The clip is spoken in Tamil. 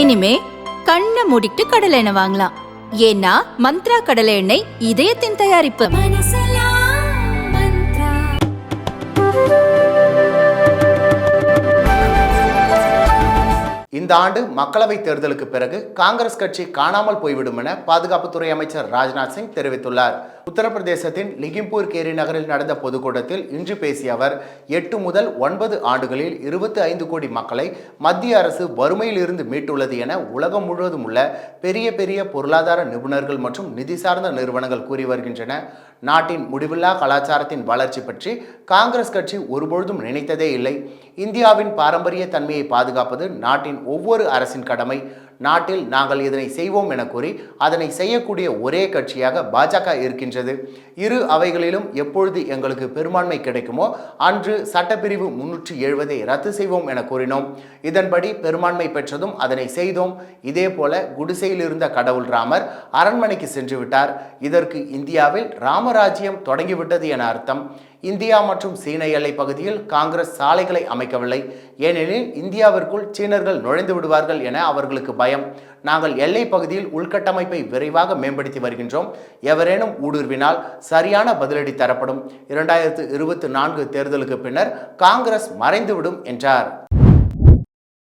இனிமே கண்ணை மூடிட்டு கடலை எண்ணெய் வாங்கலாம். ஏன்னா மந்த்ரா கடலை எண்ணெய் இதயத்தின் தயாரிப்பு. இந்த ஆண்டு மக்களவைத் தேர்தலுக்கு பிறகு காங்கிரஸ் கட்சி காணாமல் போய்விடும் என பாதுகாப்புத்துறை அமைச்சர் ராஜ்நாத் சிங் தெரிவித்துள்ளார். உத்தரப்பிரதேசத்தின் லிகிம்பூர் கேரி நகரில் நடந்த பொதுக்கூட்டத்தில் இன்று பேசிய அவர் எட்டு முதல் ஒன்பது ஆண்டுகளில் இருபத்தி ஐந்து கோடி மக்களை மத்திய அரசு வறுமையிலிருந்து மீட்டுள்ளது என உலகம் முழுவதும் உள்ள பெரிய பெரிய பொருளாதார நிபுணர்கள் மற்றும் நிதி சார்ந்த நிறுவனங்கள் கூறி வருகின்றன. நாட்டின் முடிவில்லா கலாச்சாரத்தின் வளர்ச்சி பற்றி காங்கிரஸ் கட்சி ஒருபொழுதும் நினைத்ததே இல்லை. இந்தியாவின் பாரம்பரிய தன்மையை பாதுகாப்பது நாட்டின் ஒவ்வொரு அரசின் கடமை. நாட்டில் நாங்கள் இதனை செய்வோம் என கூறி அதனை செய்யக்கூடிய ஒரே கட்சியாக பாஜக இருக்கின்றது. இரு அவைகளிலும் எப்பொழுது எங்களுக்கு பெரும்பான்மை கிடைக்குமோ அன்று சட்டப்பிரிவு முன்னூற்றி எழுபதை ரத்து செய்வோம் என கூறினோம். இதன்படி பெரும்பான்மை பெற்றதும் அதனை செய்தோம். இதே போல குடிசையில் இருந்த கடவுள் ராமர் அரண்மனைக்கு சென்று விட்டார். இதற்கு இந்தியாவில் ராமராஜ்யம் தொடங்கிவிட்டது என அர்த்தம். இந்தியா மற்றும் சீன எல்லை பகுதியில் காங்கிரஸ் சாலைகளை அமைக்கவில்லை. ஏனெனில் இந்தியாவிற்குள் சீனர்கள் நுழைந்து விடுவார்கள் என அவர்களுக்கு பயம். நாங்கள் எல்லை பகுதியில் உள்கட்டமைப்பை விரைவாக மேம்படுத்தி வருகின்றோம். எவரேனும் ஊடுருவினால் சரியான பதிலடி தரப்படும். இரண்டாயிரத்து இருபத்தி நான்கு தேர்தலுக்கு பின்னர் காங்கிரஸ் மறைந்துவிடும் என்றார்.